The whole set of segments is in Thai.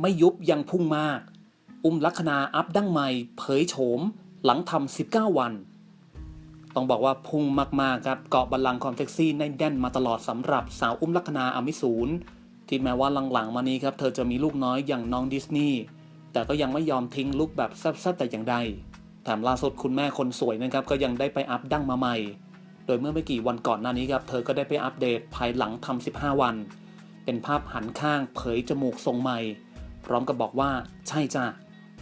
ไม่ยุบยังพุ่งมาก อุ้มลัคนาอัพดั้งใหม่เผยโฉม หลังทำ19 วัน ต้องบอกว่าพุ่งมากๆครับเกาะบัลลังก์ความเซ็กซี่แน่นมาตลอดสำหรับสาวอุ้มลัคนาอมิสูรที่แม้ว่าหลังๆมานี้ครับเธอจะมีลูกน้อยอย่างน้องดิสนีย์แต่ก็ยังไม่ยอมทิ้งลุกแบบแซ่บๆแต่อย่างใดแถมล่าสุดคุณแม่คนสวยนะครับก็ยังได้ไปอัพดั้งมาใหม่ โดยเมื่อไม่กี่วันก่อนหน้านี้ครับเธอก็ได้ไปอัปเดตภายหลังทำ15 วัน เป็นภาพหันข้างเผยจมูกทรงใหม่ พร้อมกับบอกว่า ใช่จ้ะ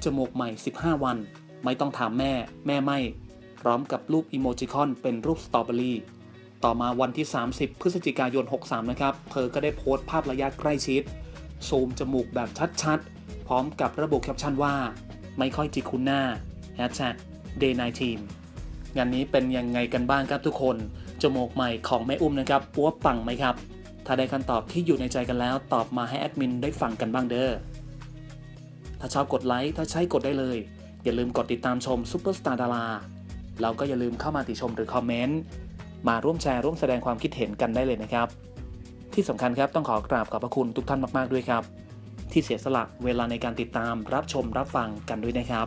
จมูกใหม่ 15 วัน ไม่ต้องถามแม่ แม่ไม่ พร้อมกับรูปอีโมจิคอนเป็นรูปสตรอเบอรี่ต่อมาวันที่ 30 พฤศจิกายน 63 นะครับ เธอก็ได้โพสต์ภาพระยะใกล้ชิด ซูมจมูกแบบชัดๆ พร้อมกับระบุแคปชั่นว่า ไม่ค่อยจิคุ้นหน้า Hashtag Day 19งานนี้เป็นยังไงกันบ้างครับทุกคน จมูกใหม่ของแม่อุ้มนะครับปัวปังไหมครับ ถ้าได้คำตอบที่อยู่ในใจกันแล้ว ตอบมาให้แอดมินได้ฟังกันบ้างเด้อ ถ้าชอบกดไลค์ถ้าใช่กดได้เลย อย่าลืมกดติดตามชมซุปเปอร์สตาร์ดาราเราก็อย่าลืมเข้ามาติชมหรือคอมเมนต์มาร่วมแชร์ร่วมแสดงความคิดเห็นกันได้เลยนะครับ ที่สำคัญครับต้องขอกราบขอบพระคุณทุกท่านมาก ๆ ด้วยครับ ที่เสียสละเวลาในการติดตามรับชมรับฟังกันด้วยนะครับ